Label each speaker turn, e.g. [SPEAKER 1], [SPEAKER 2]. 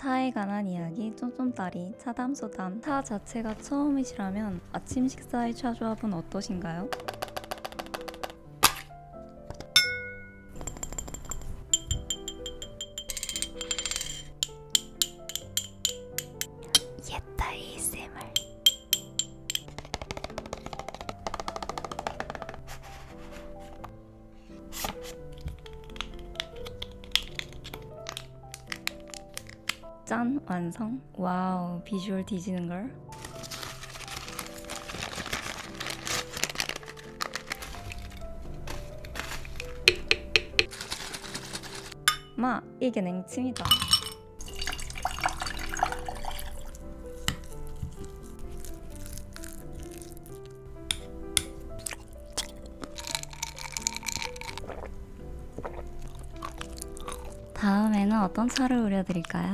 [SPEAKER 1] 차에 관한 이야기 쫌쫌따리 차담소담 차 자체가 처음이시라면 아침 식사의 차조합은 어떠신가요? 짠? 완성? 와우 비주얼 뒤지는걸? 마 이게 냉침이다. 다음에는 어떤 차를 우려드릴까요?